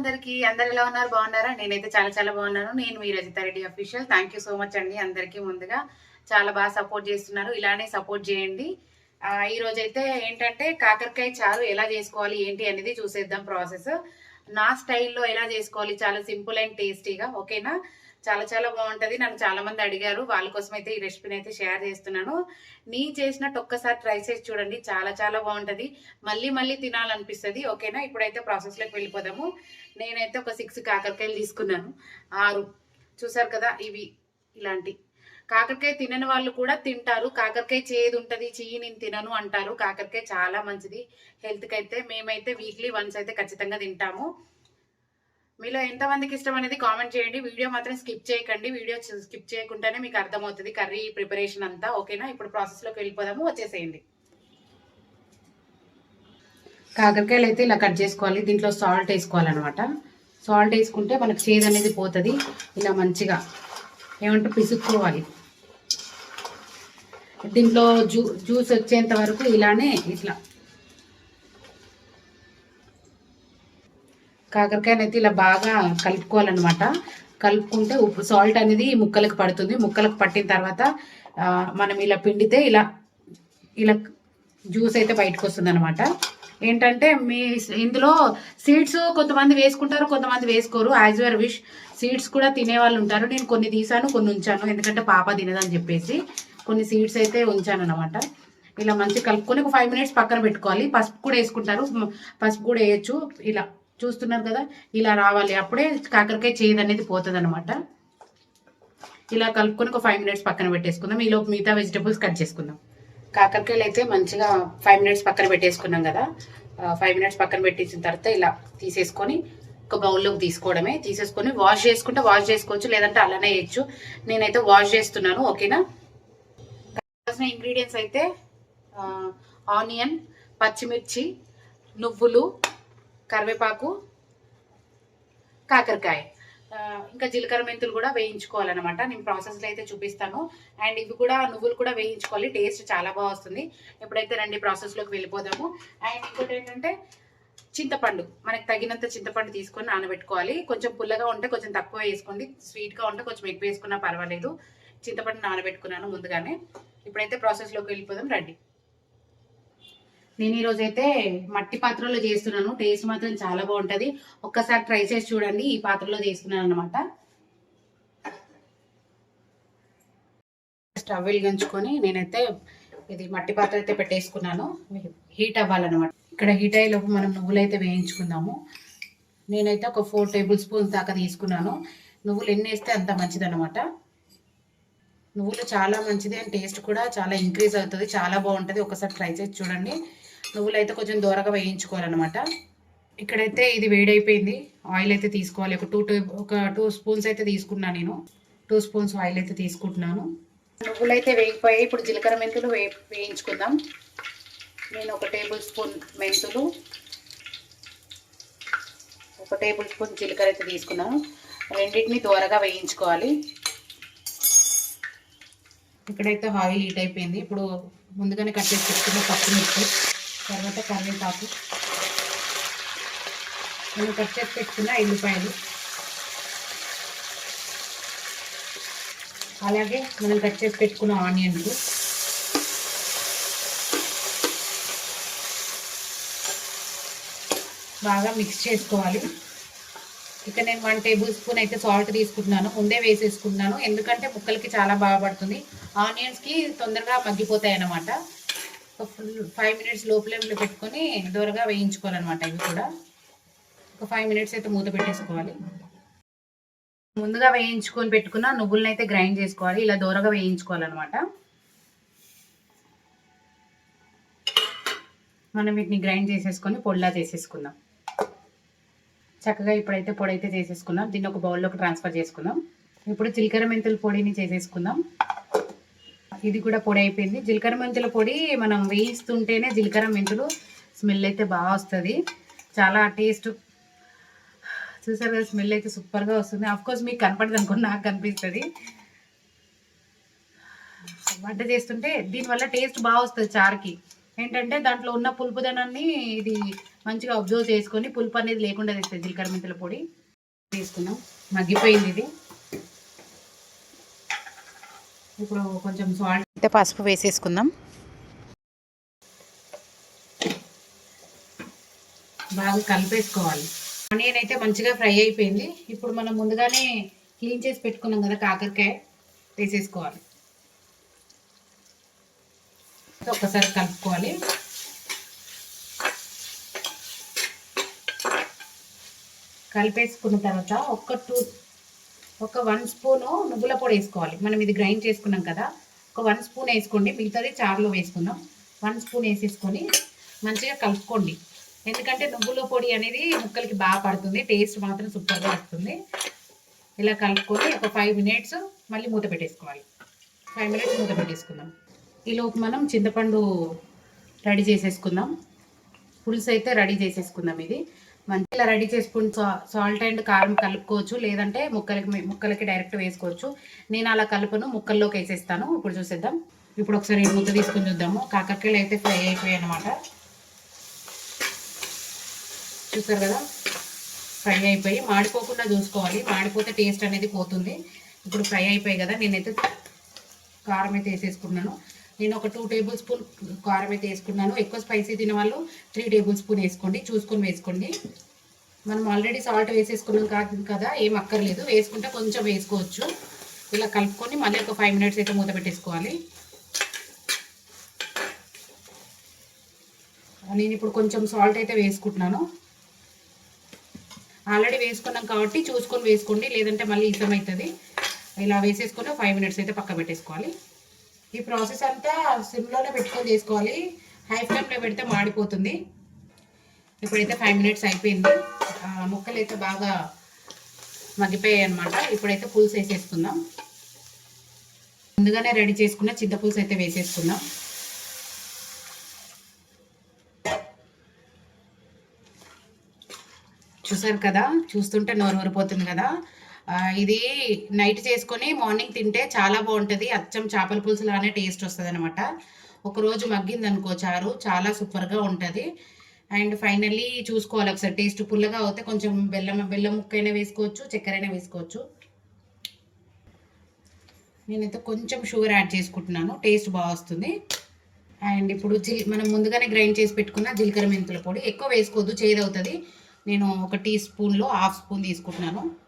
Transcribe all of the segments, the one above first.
అందరికి అందరు ఎలా ఉన్నారు? బాగున్నారా? నేనైతే చాలా చాలా బాగున్నాను. నేను మీ Rajitha Reddy official thank you so much అండి. అందరికీ ముందుగా చాలా బాగా సపోర్ట్ చేస్తున్నారు. ఇలానే సపోర్ట్ చేయండి. ఈ రోజు అయితే ఏంటంటే కాకరకాయ చారు ఎలా చేసుకోవాలి ఏంటి అనేది చూసేద్దాం ప్రాసెస్ నా స్టైల్లో ఎలా చేసుకోవాలి? చాలా సింపుల్ అండ్ టేస్టీగా ఓకేనా? చాలా చాలా బాగుంటుంది. నన్ను చాలా మంది అడిగారు. వాళ్ళ కోసం అయితే ఈ రెసిపీని అయితే షేర్ చేస్తున్నాను. నీ చేసినట్టు ఒక్కసారి ట్రై చేసి చూడండి. చాలా చాలా బాగుంటుంది. మళ్ళీ మళ్ళీ తినాలనిపిస్తుంది ఓకేనా? ఇప్పుడైతే ప్రాసెస్లోకి వెళ్ళిపోదాము. నేనైతే ఒక సిక్స్ కాకరకాయలు తీసుకున్నాను. ఆరు. చూసారు కదా? ఇవి ఇలాంటి. కాకరకాయ తినని వాళ్ళు కూడా తింటారు. కాకరకాయ చేదు ఉంటుంది చెయ్యి నేను తినను అంటారు. కాకరకాయ చాలా మంచిది. హెల్త్కి అయితే మేమైతే వీక్లీ వన్స్ అయితే ఖచ్చితంగా తింటాము. మీలో ఎంతమందికి ఇష్టం అనేది కామెంట్ చేయండి. వీడియో మాత్రం స్కిప్ చేయకండి. వీడియో స్కిప్ చేయకుండానే మీకు అర్థమవుతుంది కర్రీ ప్రిపరేషన్ అంతా. ఓకేనా ఇప్పుడు ప్రాసెస్లోకి వెళ్ళిపోదాము. వచ్చేసేయండి. కాకరకాయలు అయితే ఇలా కట్ చేసుకోవాలి. దీంట్లో సాల్ట్ వేసుకోవాలన్నమాట. సాల్ట్ వేసుకుంటే మనకు చేదు అనేది పోతుంది. ఇలా మంచిగా ఏమంటే పిసుక్కోవాలి. దీంట్లో జ్యూ జ్యూస్ వచ్చేంత వరకు ఇలానే ఇట్లా. కాకరకాయని అయితే ఇలా బాగా కలుపుకోవాలన్నమాట. కలుపుకుంటే ఉప్పు సాల్ట్ అనేది ముక్కలకు పడుతుంది. ముక్కలకు పట్టిన తర్వాత మనం ఇలా పిండితే ఇలా ఇలా జ్యూస్ అయితే బయటకు వస్తుంది అనమాట ఏంటంటే మీ ఇందులో సీడ్స్ కొంతమంది వేసుకుంటారు కొంతమంది వేసుకోరు. యాజ్ యువర్ విష్ సీడ్స్ కూడా తినే వాళ్ళు ఉంటారు. నేను కొన్ని తీసాను కొన్ని ఉంచాను. ఎందుకంటే పాప తినదని చెప్పేసి. కొన్ని సీడ్స్ అయితే ఉంచాను అనమాట ఇలా మంచి కలుపుకొని ఒక ఫైవ్ మినిట్స్ పక్కన పెట్టుకోవాలి. పసుపు కూడా వేసుకుంటారు. పసుపు కూడా వేయచ్చు. ఇలా చూస్తున్నారు కదా ఇలా రావాలి. అప్పుడే కాకరకాయ చేదు అనేది పోతుంది అనమాట ఇలా కలుపుకొని ఒక ఫైవ్ మినిట్స్ పక్కన పెట్టేసుకుందాం. ఈలోపు మిగతా వెజిటబుల్స్ కట్ చేసుకుందాం. కాకరకాయలు అయితే మంచిగా ఫైవ్ మినిట్స్ పక్కన పెట్టేసుకున్నాం కదా. ఫైవ్ మినిట్స్ పక్కన పెట్టేసిన తర్వాత ఇలా తీసేసుకొని ఒక బౌల్లోకి తీసుకోవడమే. తీసేసుకొని వాష్ చేసుకుంటే వాష్ చేసుకోవచ్చు. లేదంటే అలానే వేయచ్చు. నేనైతే వాష్ చేస్తున్నాను. ఓకేనా? కావాల్సిన ఇంగ్రీడియంట్స్ అయితే ఆనియన్ పచ్చిమిర్చి నువ్వులు కరివేపాకు కాకరకాయ. ఇంకా జీలకర్ర మెంతులు కూడా వేయించుకోవాలన్నమాట. నేను ప్రాసెస్లో అయితే చూపిస్తాను. అండ్ ఇవి కూడా నువ్వులు కూడా వేయించుకోవాలి. టేస్ట్ చాలా బాగా వస్తుంది. ఎప్పుడైతే రండి ప్రాసెస్లోకి వెళ్ళిపోదాము. అండ్ ఇంకోటి ఏంటంటే చింతపండు. మనకు తగినంత చింతపండు తీసుకొని నానబెట్టుకోవాలి. కొంచెం పుల్లగా ఉంటే కొంచెం తక్కువ వేసుకోండి. స్వీట్గా ఉంటే కొంచెం ఎక్కువ వేసుకున్నా పర్వాలేదు. చింతపండు నానబెట్టుకున్నాను ముందుగానే. ఇప్పుడైతే ప్రాసెస్లోకి వెళ్ళిపోదాం రండి. నేను ఈరోజు అయితే మట్టి పాత్రలో చేస్తున్నాను. టేస్ట్ మాత్రం చాలా బాగుంటది. ఒక్కసారి ట్రై చేసి చూడండి. ఈ పాత్రలో చేస్తున్నాను అనమాట స్టవ్ వెలిగించుకొని నేనైతే ఇది మట్టి పాత్ర అయితే పెట్టేసుకున్నాను. హీట్ అవ్వాలన్నమాట. ఇక్కడ హీట్ అయ్యేలోపు మనం నువ్వులు అయితే వేయించుకుందాము. నేనైతే ఒక ఫోర్ టేబుల్ స్పూన్స్ దాకా తీసుకున్నాను. నువ్వులు ఎన్ని వేస్తే అంత మంచిదన్నమాట. నువ్వులు చాలా మంచిది అండ్ టేస్ట్ కూడా చాలా ఇంక్రీజ్ అవుతుంది. చాలా బాగుంటుంది. ఒకసారి ట్రై చేసి చూడండి. నువ్వులు అయితే కొంచెం దూరగా వేయించుకోవాలన్నమాట. ఇక్కడైతే ఇది వేడైపోయింది. ఆయిల్ అయితే తీసుకోవాలి. ఒక టూ ఒక టూ స్పూన్స్ అయితే తీసుకున్నాను నేను. టూ స్పూన్స్ ఆయిల్ అయితే తీసుకుంటున్నాను. నువ్వులు అయితే వేగిపోయాయి. ఇప్పుడు జీలకర్ర మెంతులు వే వేయించుకుందాం. నేను ఒక టేబుల్ స్పూన్ మెంతులు. ఒక టేబుల్ స్పూన్ జీలకర్ర అయితే తీసుకున్నాను. రెండింటిని దూరగా వేయించుకోవాలి. ఇక్కడైతే ఆయిల్ హీట్ అయిపోయింది. ఇప్పుడు ముందుగానే కట్ చేసి పెట్టుకున్న పచ్చిమిర్చి తర్వాత కరివేపాకు. నేను కట్ చేసి పెట్టుకున్న ఎల్లిపాయలు. అలాగే మనం కట్ చేసి పెట్టుకున్న ఆనియన్లు బాగా మిక్స్ చేసుకోవాలి. ఇక నేను వన్ టేబుల్ స్పూన్ అయితే సాల్ట్ తీసుకుంటున్నాను ముందే వేసేసుకుంటున్నాను. ఎందుకంటే ముక్కలకి చాలా బాగా పడుతుంది. ఆనియన్స్కి తొందరగా మగ్గిపోతాయి అన్నమాట ఫుల్ ఫైవ్ మినిట్స్లో ఫ్లేమ్లో పెట్టుకొని దూరగా వేయించుకోవాలన్నమాట ఇవి కూడా. ఒక ఫైవ్ మినిట్స్ అయితే మూత పెట్టేసుకోవాలి. ముందుగా వేయించుకొని పెట్టుకున్న నువ్వులను అయితే గ్రైండ్ చేసుకోవాలి. ఇలా దూరగా వేయించుకోవాలన్నమాట. మనం వీటిని గ్రైండ్ చేసేసుకొని పొడిలా చేసేసుకుందాం. చక్కగా ఇప్పుడైతే పొడి అయితే చేసేసుకున్నాం. దీన్ని ఒక బౌల్లోకి ట్రాన్స్ఫర్ చేసుకుందాం. ఇప్పుడు జీలకర్ర మెంతుల పొడిని చేసేసుకుందాం. ఇది కూడా పొడి అయిపోయింది. జీలకర్ర మెంతుల పొడి మనం వేయిస్తుంటేనే జీలకర్ర మెంతులు స్మెల్ అయితే బాగా వస్తుంది. చాలా టేస్ట్. చూసారు కదా స్మెల్ అయితే సూపర్గా వస్తుంది. అఫ్ కోర్స్ మీకు కనపడదు అనుకుని నాకు కనిపిస్తుంది. వంట చేస్తుంటే దీనివల్ల టేస్ట్ బాగా వస్తుంది చారుకి. ఏంటంటే దాంట్లో ఉన్న పులుపుదనాన్ని ఇది మంచిగా అబ్జర్వ్ చేసుకొని పులుపు అనేది లేకుండా తెస్తుంది జీలకర్ర మెంతుల పొడి. తీసుకున్నాం. మగ్గిపోయింది ఇది. ఇప్పుడు కొంచెం సాల్ట్ అయితే పసుపు వేసేసుకుందాం. బాగా కలిపేసుకోవాలి. ఆనియన్ అయితే మంచిగా ఫ్రై అయిపోయింది. ఇప్పుడు మనం ముందుగానే క్లీన్ చేసి పెట్టుకున్నాం కదా కాకరకాయ. వేసేసుకోవాలి. ఒక్కసారి కలుపుకోవాలి. కలిపేసుకున్న తర్వాత ఒక టూ ఒక వన్ స్పూను నువ్వుల పొడి వేసుకోవాలి. మనం ఇది గ్రైండ్ చేసుకున్నాం కదా ఒక వన్ స్పూన్ వేసుకోండి. మిగతాది చారులో వేసుకుందాం. వన్ స్పూన్ వేసేసుకొని మంచిగా కలుపుకోండి. ఎందుకంటే నువ్వుల పొడి అనేది ముక్కలకి బాగా పడుతుంది. టేస్ట్ మాత్రం సూపర్గా వస్తుంది. ఇలా కలుపుకొని ఒక ఫైవ్ మినిట్స్ మళ్ళీ మూత పెట్టేసుకోవాలి. ఫైవ్ మినిట్స్ మూత పెట్టేసుకుందాం. ఈలోపు మనం చింతపండు రెడీ చేసేసుకుందాం. పులుసు అయితే రెడీ చేసేసుకుందాం ఇది. మంచిగా రెడీ చేసుకుని సాల్ట్ అండ్ కారం కలుపుకోవచ్చు. లేదంటే ముక్కలకి ముక్కలకి డైరెక్ట్ వేసుకోవచ్చు. నేను అలా కలుపును ముక్కల్లోకి వేసేస్తాను. ఇప్పుడు చూసేద్దాం. ఇప్పుడు ఒకసారి ముద్ద తీసుకుని చూద్దాము. కాకరకాయలు అయితే ఫ్రై అయిపోయాయి అనమాట చూసారు కదా? ఫ్రై అయిపోయి మాడిపోకుండా చూసుకోవాలి. మాడిపోతే టేస్ట్ అనేది పోతుంది. ఇప్పుడు ఫ్రై అయిపోయాయి కదా? నేనైతే కారం అయితే వేసేసుకున్నాను నేను ఒక టూ టేబుల్ స్పూన్ కారం అయితే వేసుకున్నాను. ఎక్కువ స్పైసీ తిన వాళ్ళు త్రీ టేబుల్ స్పూన్ వేసుకోండి. చూసుకొని వేసుకోండి. మనం ఆల్రెడీ సాల్ట్ వేసేసుకున్నాం కాదు కదా ఏం అక్కర్లేదు. వేసుకుంటే కొంచెం వేసుకోవచ్చు. ఇలా కలుపుకొని మళ్ళీ ఒక ఫైవ్ మినిట్స్ అయితే మూత పెట్టేసుకోవాలి. నేను ఇప్పుడు కొంచెం సాల్ట్ అయితే వేసుకుంటున్నాను. ఆల్రెడీ వేసుకున్నాం కాబట్టి చూసుకొని వేసుకోండి. లేదంటే మళ్ళీ ఇష్టం అవుతుంది. ఇలా వేసేసుకొని ఫైవ్ మినిట్స్ అయితే పక్క పెట్టేసుకోవాలి. ఈ ప్రాసెస్ అంతా సిమ్లోనే పెట్టుకొని చేసుకోవాలి. హై ఫ్లేమ్లో పెడితే మాడిపోతుంది. ఇప్పుడైతే ఫైవ్ మినిట్స్ అయిపోయింది. ముక్కలు అయితే బాగా మగ్గిపోయాయి అనమాట ఇప్పుడైతే పులుసు వేసేసుకుందాం. ముందుగానే రెడీ చేసుకున్న చింత పులుసు అయితే వేసేసుకుందాం. చూసారు కదా? చూస్తుంటే నోరు ఊరిపోతుంది కదా? ఇది నైట్ చేసుకొని మార్నింగ్ తింటే చాలా బాగుంటుంది. అచ్చం చేపల పులుసు లానే టేస్ట్ వస్తుంది అనమాట ఒకరోజు మగ్గింది అనుకో చారు చాలా సూపర్గా ఉంటుంది. అండ్ ఫైనల్లీ చూసుకోవాలి ఒకసారి. టేస్ట్ పుల్లగా అవుతే కొంచెం బెల్లం బెల్లం ముక్కైనా వేసుకోవచ్చు చక్కెర అయినా వేసుకోవచ్చు. నేనైతే కొంచెం షుగర్ యాడ్ చేసుకుంటున్నాను. టేస్ట్ బాగా వస్తుంది. అండ్ ఇప్పుడు జీ మనం ముందుగానే గ్రైండ్ చేసి పెట్టుకున్న జీలకర్ర మెంతుల పొడి. ఎక్కువ వేసుకోవద్దు చేదవుతుంది. నేను ఒక టీ స్పూన్లో హాఫ్ స్పూన్ తీసుకుంటున్నాను.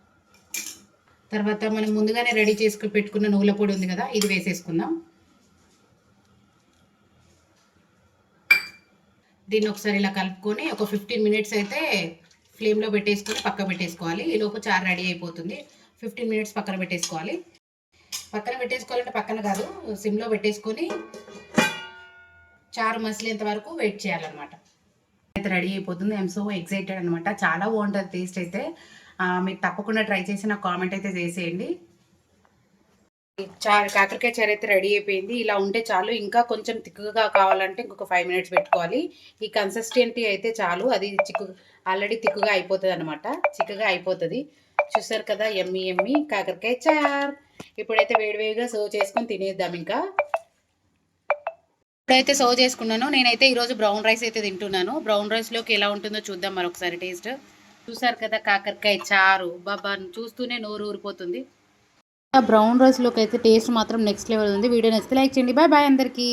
తర్వాత మనం ముందుగానే రెడీ చేసుకుని పెట్టుకున్న నువ్వుల పొడి ఉంది కదా ఇది వేసేసుకుందాం. దీన్ని ఒకసారి ఇలా కలుపుకొని ఒక ఫిఫ్టీన్ మినిట్స్ అయితే ఫ్లేమ్లో పెట్టేసుకొని పక్క పెట్టేసుకోవాలి. ఈ చారు రెడీ అయిపోతుంది. ఫిఫ్టీన్ మినిట్స్ పక్కన పెట్టేసుకోవాలి. పక్కన పెట్టేసుకోవాలంటే పక్కన కాదు సిమ్లో పెట్టేసుకొని చారు మసిలేంత వరకు వెయిట్ చేయాలన్నమాట. అయితే రెడీ అయిపోతుంది. ఐఎమ్ సో ఎక్సైటెడ్ అనమాట చాలా బాగుంటుంది టేస్ట్ అయితే. మీకు తప్పకుండా ట్రై చేసి నాకు కామెంట్ అయితే చేసేయండి. చా కాకరకాయ చారు అయితే రెడీ అయిపోయింది. ఇలా ఉంటే చాలు. ఇంకా కొంచెం తిక్కుగా కావాలంటే ఇంకొక ఫైవ్ మినిట్స్ పెట్టుకోవాలి. ఈ కన్సిస్టెంటీ అయితే చాలు. అది చిక్కు ఆల్రెడీ తిక్కుగా అయిపోతుంది అనమాట చిక్కగా అయిపోతుంది. చూసారు కదా ఎమ్మి ఎమ్మి కాకరకాయ చార్. ఇప్పుడైతే వేడివేడిగా సర్వ్ చేసుకొని తినేద్దాం ఇంకా. ఇప్పుడైతే సర్వ్ చేసుకున్నాను. నేనైతే ఈరోజు బ్రౌన్ రైస్ అయితే తింటున్నాను. బ్రౌన్ రైస్లోకి ఎలా ఉంటుందో చూద్దాం మరొకసారి టేస్ట్ చూసారు కదా కాకరకాయ చారు. బాబా చూస్తూనే నోరు ఊరిపోతుంది. బ్రౌన్ రైస్లోకి అయితే టేస్ట్ మాత్రం నెక్స్ట్ లెవెల్ ఉంది. వీడియో నచ్చితే లైక్ చేయండి. బాయ్ బాయ్ అందరికీ.